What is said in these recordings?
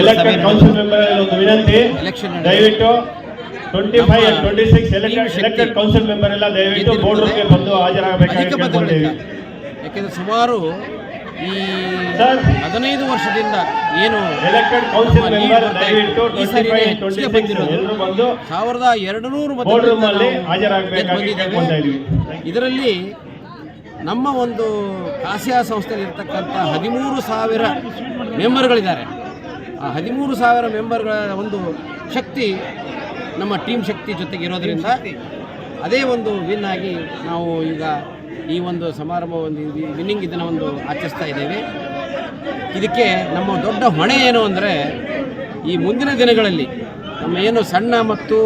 Elected council member ಒಂದು ವಿನಂತಿ. ದಯವಿಟ್ಟು twenty five twenty six elected elected council member ಎಲ್ಲ ದಯವಿಟ್ಟು. ಬೋರ್ಡ್ ರೂಮ್ಗೆ ಬಂದು ಹಾಜರಾಗಬೇಕಾಗಿ ಯಾಕೆಂದ್ರೆ ಸುಮಾರು ಈ. ಹದಿನೈದು ವರ್ಷದಿಂದ ಏನು ಎಲೆಕ್ಟೆಡ್ ಕೌನ್ಸಿಲ್ ಮೆಂಬರ್ ದಯವಿಟ್ಟು ಟ್ವೆಂಟಿ ಫೈವ್ ಟ್ವೆಂಟಿ ಬಂದಿರೋದು. ಎಲ್ಲರೂ ಬಂದು ಸಾವಿರದ ಎರಡು ನೂರು ಬೋರ್ಡ್ ರೂಮಲ್ಲಿ ಹಾಜರಾಗಬೇಕಾಗಿ ಇದರಲ್ಲಿ ನಮ್ಮ ಒಂದು ಕಾಸಿಯಾ ಸಂಸ್ಥೆಯಲ್ಲಿ ಇರ್ತಕ್ಕಂಥ ಹದಿಮೂರು ಸಾವಿರ ಮೆಂಬರ್ಗಳಿದ್ದಾರೆ. ಆ ಹದಿಮೂರು ಸಾವಿರ ಮೆಂಬರ್ಗಳ ಒಂದು ಶಕ್ತಿ ನಮ್ಮ ಟೀಮ್ ಶಕ್ತಿ ಜೊತೆಗೆ ಇರೋದರಿಂದ ಅದೇ ಒಂದು ವಿನ್ ಆಗಿ ನಾವು ಈಗ ಈ ಒಂದು ಸಮಾರಂಭ ಒಂದು ವಿನ್ನಿಂಗ್ ಇದನ್ನು ಒಂದು ಆಚರಿಸ್ತಾ ಇದ್ದೇವೆ. ಇದಕ್ಕೆ ನಮ್ಮ ದೊಡ್ಡ ಹೊಣೆ ಏನು ಅಂದರೆ ಈ ಮುಂದಿನ ದಿನಗಳಲ್ಲಿ ನಮ್ಮ ಏನು ಸಣ್ಣ ಮತ್ತು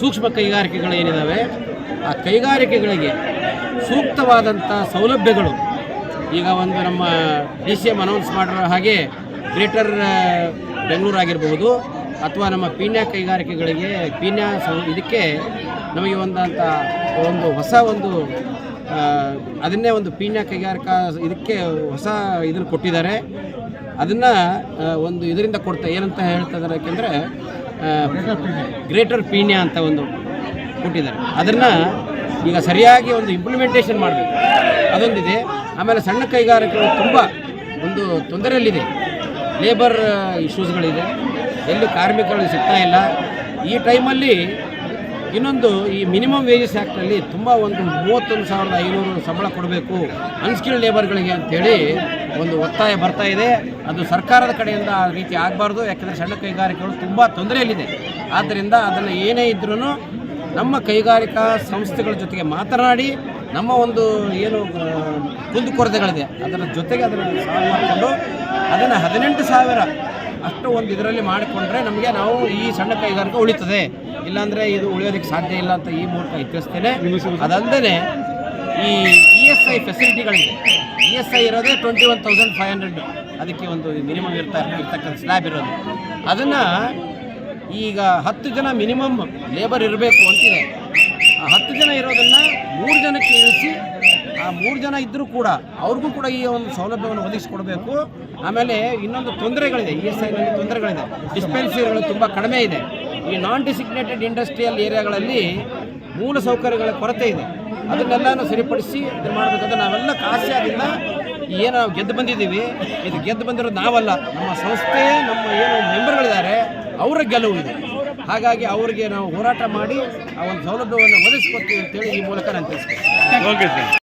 ಸೂಕ್ಷ್ಮ ಕೈಗಾರಿಕೆಗಳು ಏನಿದ್ದಾವೆ ಆ ಕೈಗಾರಿಕೆಗಳಿಗೆ ಸೂಕ್ತವಾದಂಥ ಸೌಲಭ್ಯಗಳು ಈಗ ಒಂದು ನಮ್ಮ ಡಿ ಸಿ ಎಂ ಅನೌನ್ಸ್ ಮಾಡಿರೋ ಹಾಗೆ ಗ್ರೇಟರ್ ಬೆಂಗಳೂರು ಆಗಿರ್ಬೋದು ಅಥವಾ ನಮ್ಮ ಪೀಣ್ಯ ಕೈಗಾರಿಕೆಗಳಿಗೆ, ಪೀಣ್ಯ ಸೌ, ಇದಕ್ಕೆ ನಮಗೆ ಒಂದಂಥ ಒಂದು ಹೊಸ ಒಂದು ಅದನ್ನೇ ಒಂದು ಪೀಣ್ಯ ಕೈಗಾರಿಕಾ ಇದಕ್ಕೆ ಹೊಸ ಇದನ್ನು ಕೊಟ್ಟಿದ್ದಾರೆ. ಅದನ್ನು ಒಂದು ಇದರಿಂದ ಕೊಡ್ತಾ ಏನಂತ ಹೇಳ್ತಾ ಇದ್ದಾರೆ ಯಾಕೆಂದರೆ ಗ್ರೇಟರ್ ಪೀಣ್ಯ ಅಂತ ಒಂದು ಕೊಟ್ಟಿದ್ದಾರೆ. ಅದನ್ನು ಈಗ ಸರಿಯಾಗಿ ಒಂದು ಇಂಪ್ಲಿಮೆಂಟೇಷನ್ ಮಾಡಬೇಕು. ಅದೊಂದಿದೆ. ಆಮೇಲೆ ಸಣ್ಣ ಕೈಗಾರಿಕೆಗಳು ತುಂಬ ಒಂದು ತೊಂದರೆಯಲ್ಲಿದೆ. ಲೇಬರ್ ಇಶ್ಯೂಸ್ಗಳಿದೆ ಎಲ್ಲಿ ಕಾರ್ಮಿಕರು ಸಿಗ್ತಾ ಇಲ್ಲ. ಈ ಟೈಮಲ್ಲಿ ಇನ್ನೊಂದು ಈ ಮಿನಿಮಮ್ ವೇಜಸ್ ಆ್ಯಕ್ಟಲ್ಲಿ ತುಂಬ ಒಂದು ಮೂವತ್ತೊಂದು ಸಾವಿರದ ಐನೂರು ಸಂಬಳ ಕೊಡಬೇಕು ಅನ್ಸ್ಕಿಲ್ಡ್ ಲೇಬರ್ಗಳಿಗೆ ಅಂಥೇಳಿ ಒಂದು ಒತ್ತಾಯ ಬರ್ತಾ ಇದೆ. ಅದು ಸರ್ಕಾರದ ಕಡೆಯಿಂದ ಆ ರೀತಿ ಆಗಬಾರ್ದು. ಯಾಕೆಂದರೆ ಸಣ್ಣ ಕೈಗಾರಿಕೆಗಳು ತುಂಬ ತೊಂದರೆಯಲ್ಲಿದೆ. ಆದ್ದರಿಂದ ಅದನ್ನು ಏನೇ ಇದ್ರೂ ನಮ್ಮ ಕೈಗಾರಿಕಾ ಸಂಸ್ಥೆಗಳ ಜೊತೆಗೆ ಮಾತನಾಡಿ ನಮ್ಮ ಒಂದು ಏನು ಕುಂದುಕೊರತೆಗಳಿದೆ ಅದರ ಜೊತೆಗೆ ಅದನ್ನು ಸಾಲ್ವ್ ಮಾಡಿಕೊಂಡು ಅದನ್ನು ಹದಿನೆಂಟು ಸಾವಿರ ಅಷ್ಟು ಒಂದು ಇದರಲ್ಲಿ ಮಾಡಿಕೊಂಡ್ರೆ ನಮಗೆ ನಾವು ಈ ಸಣ್ಣ ಕೈಗಾರಿಕೆ ಉಳಿತದೆ. ಇಲ್ಲಾಂದರೆ ಇದು ಉಳಿಯೋದಕ್ಕೆ ಸಾಧ್ಯ ಇಲ್ಲ ಅಂತ ಈ ಮೂಲಕ ಇಚ್ಛಿಸ್ತೇನೆ ಅದಲ್ಲದೆ ಈ ಇ ಎಸ್ ಐ ಫೆಸಿಲಿಟಿಗಳಿದೆ ಇ ಎಸ್ ಐ ಇರೋದೇ twenty one thousand five hundred ಅದಕ್ಕೆ ಒಂದು ಮಿನಿಮಮ್ ಇರ್ತಾ ಇರ್ತಕ್ಕಂಥ ಸ್ಲ್ಯಾಬ್ ಇರೋದು. ಅದನ್ನು ಈಗ ಹತ್ತು ಜನ ಮಿನಿಮಮ್ ಲೇಬರ್ ಇರಬೇಕು ಅಂತಿದೆ. ಆ ಹತ್ತು ಜನ ಇರೋದನ್ನು ಮೂರು ಜನಕ್ಕೆ ಆ ಮೂರು ಜನ ಇದ್ದರೂ ಕೂಡ ಅವ್ರಿಗೂ ಕೂಡ ಈ ಒಂದು ಸೌಲಭ್ಯವನ್ನು ಒದಗಿಸಿಕೊಡಬೇಕು. ಆಮೇಲೆ ಇನ್ನೊಂದು ತೊಂದರೆಗಳಿದೆ ಇ ಎಸ್ ಐನಲ್ಲಿ ತೊಂದರೆಗಳಿದೆ. ಡಿಸ್ಪೆನ್ಸರಿಗಳು ತುಂಬ ಕಡಿಮೆ ಇದೆ. ಈ ನಾನ್ ಡಿಸಿಗ್ನೇಟೆಡ್ ಇಂಡಸ್ಟ್ರಿಯಲ್ ಏರಿಯಾಗಳಲ್ಲಿ ಮೂಲ ಸೌಕರ್ಯಗಳ ಕೊರತೆ ಇದೆ. ಅದನ್ನೆಲ್ಲನೂ ಸರಿಪಡಿಸಿ ಇದು ಮಾಡಬೇಕಂದ್ರೆ ನಾವೆಲ್ಲ ಕಾಸಿಯಾಗಿಲ್ಲ. ಏನು ನಾವು ಗೆದ್ದು ಬಂದಿದ್ದೀವಿ. ಇದು ಗೆದ್ದು ಬಂದಿರೋದು ನಾವಲ್ಲ. ನಮ್ಮ ಸಂಸ್ಥೆ, ನಮ್ಮ ಏನು ಮೆಂಬರ್ಗಳಿದ್ದಾರೆ ಅವರ ಗೆಲುವು ಇದೆ. ಹಾಗಾಗಿ ಅವರಿಗೆ ನಾವು ಹೋರಾಟ ಮಾಡಿ ಆ ಒಂದು ಸೌಲಭ್ಯವನ್ನು ಒದಗಿಸ್ಕೊಡ್ತೀವಿ ಅಂತೇಳಿ ಈ ಮೂಲಕ ನಾನು ತಿಳಿಸ್ತೀನಿ